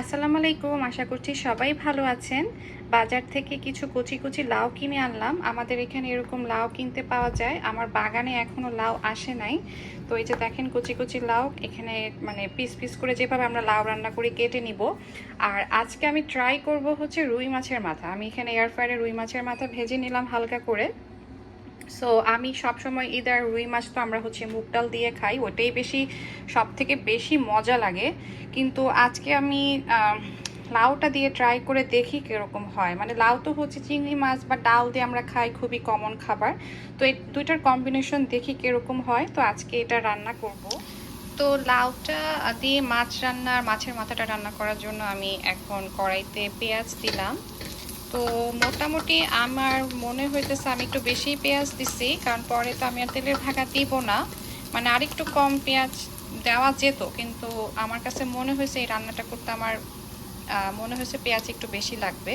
আসসালামু আলাইকুম, আশা করছি সবাই ভালো আছেন। বাজার থেকে কিছু কচি কচি লাউ কিনে আনলাম। আমাদের এখানে এরকম লাউ কিনতে পাওয়া যায়। আমার বাগানে এখনও লাউ আসে নাই। তো এই যে দেখেন কচি কচি লাউ, এখানে মানে পিস পিস করে যেভাবে আমরা লাউ রান্না করে কেটে নিব। আর আজকে আমি ট্রাই করব হচ্ছে রুই মাছের মাথা। আমি এখানে এয়ার ফ্রায়ারে রুই মাছের মাথা ভেজে নিলাম হালকা করে। সো আমি সবসময় ইদার রুই মাছ তো আমরা হচ্ছে মুগ ডাল দিয়ে খাই, ওটাই বেশি সব থেকে বেশি মজা লাগে। কিন্তু আজকে আমি লাউটা দিয়ে ট্রাই করে দেখি কীরকম হয়। মানে লাউ তো হচ্ছে চিংড়ি মাছ বা ডাল দিয়ে আমরা খাই, খুবই কমন খাবার। তো এই দুইটার কম্বিনেশন দেখি কীরকম হয়। তো আজকে এটা রান্না করব। তো লাউটা দিয়ে মাছ রান্না আর মাছের মাথাটা রান্না করার জন্য আমি এখন কড়াইতে পেঁয়াজ দিলাম। তো মোটামুটি আমার মনে হইতেছে আমি একটু বেশি পেঁয়াজ দিছি, কারণ পরে তো আমি আর তেলের ভাগা দিব না। মানে আরেকটু কম পেঁয়াজ দেওয়া যেত, কিন্তু আমার কাছে মনে হয়েছে এই রান্নাটা করতে আমার মনে হয়েছে পেঁয়াজ একটু বেশি লাগবে।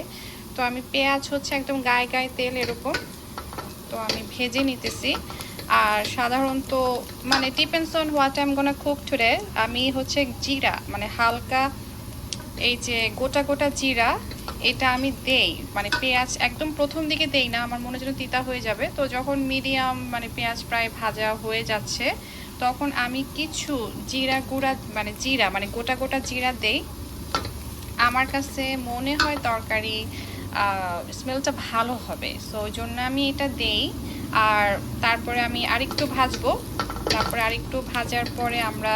তো আমি পেঁয়াজ হচ্ছে একদম গায়ে গায়ে তেল এরকম, তো আমি ভেজে নিতেছি। আর সাধারণত মানে depends on what I am gonna cook today আমি হচ্ছে জিরা মানে হালকা এই যে গোটা গোটা জিরা এটা আমি দেই। মানে পেঁয়াজ একদম প্রথম দিকে দেই না, আমার মনে যেন তিতা হয়ে যাবে। তো যখন মিডিয়াম মানে পেঁয়াজ প্রায় ভাজা হয়ে যাচ্ছে, তখন আমি কিছু জিরা গুঁড়া মানে জিরা মানে গোটা গোটা জিরা দেই। আমার কাছে মনে হয় তরকারি স্মেলটা ভালো হবে। সো ওই জন্য আমি এটা দেই। আর তারপরে আমি আরেকটু ভাজবো। তারপরে আরেকটু ভাজার পরে আমরা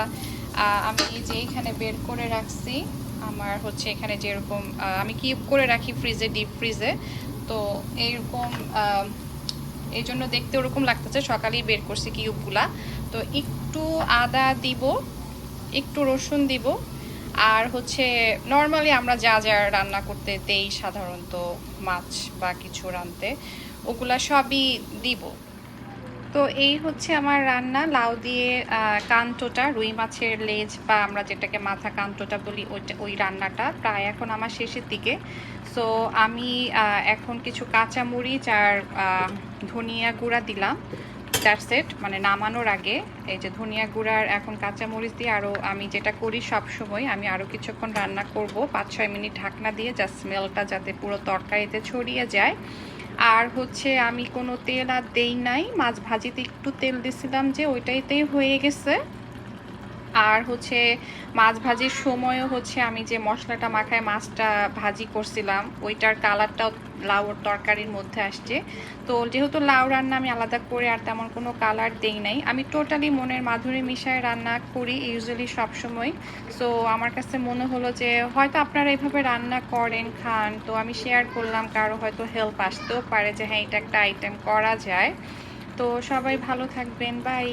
আমি যে এখানে বের করে রাখছি আমার হচ্ছে এখানে যেরকম আমি কিউব করে রাখি ফ্রিজে ডিপ ফ্রিজে তো এইরকম এই জন্য দেখতে ওরকম লাগতেছে। সকালেই বের করছি কিউবগুলা তো একটু আদা দিব, একটু রসুন দিব। আর হচ্ছে নর্মালি আমরা যা যা রান্না করতে দেই সাধারণত মাছ বা কিছু রানতে ওগুলা সবই দিব। তো এই হচ্ছে আমার রান্না। লাউ দিয়ে আহ, কানটোটা রুই মাছের লেজ বা আমরা যেটাকে মাথা কানটোটা বলি ওইটা ওই রান্নাটা প্রায় এখন আমার শেষের দিকে। সো আমি এখন কিছু কাঁচা মরিচ আর ধনিয়া গুঁড়া দিলাম। দ্যাটস ইট মানে নামানোর আগে এই যে ধনিয়া গুঁড়ার এখন কাঁচা মরিচ দিয়ে আরও আমি যেটা করি সব সময় আমি আরও কিছুক্ষণ রান্না করব। পাঁচ ছয় মিনিট ঢাকনা দিয়ে যা স্মেলটা যাতে পুরো তরকারিতে ছড়িয়ে যায়। আর হচ্ছে আমি কোনো তেল আর দেই নাই। মাছ ভাজিতে একটু তেল দিছিলাম যে ওইটাইতেই হয়ে গেছে। আর হচ্ছে মাছ ভাজির সময়ও হচ্ছে আমি যে মশলাটা মাখায় মাছটা ভাজি করছিলাম, ওইটার কালারটাও লাউর তরকারির মধ্যে আসছে। তো যেহেতু লাউ রান্না আমি আলাদা করে আর তেমন কোনো কালার দেই নাই, আমি টোটালি মনের মাধুরী মিশায় রান্না করি ইউজুয়ালি সবসময়। সো আমার কাছে মনে হলো যে হয়তো আপনারা এইভাবে রান্না করেন, খান, তো আমি শেয়ার করলাম কারও হয়তো হেল্প আসতেও পারে যে হ্যাঁ এটা একটা আইটেম করা যায়। তো সবাই ভালো থাকবেন বাই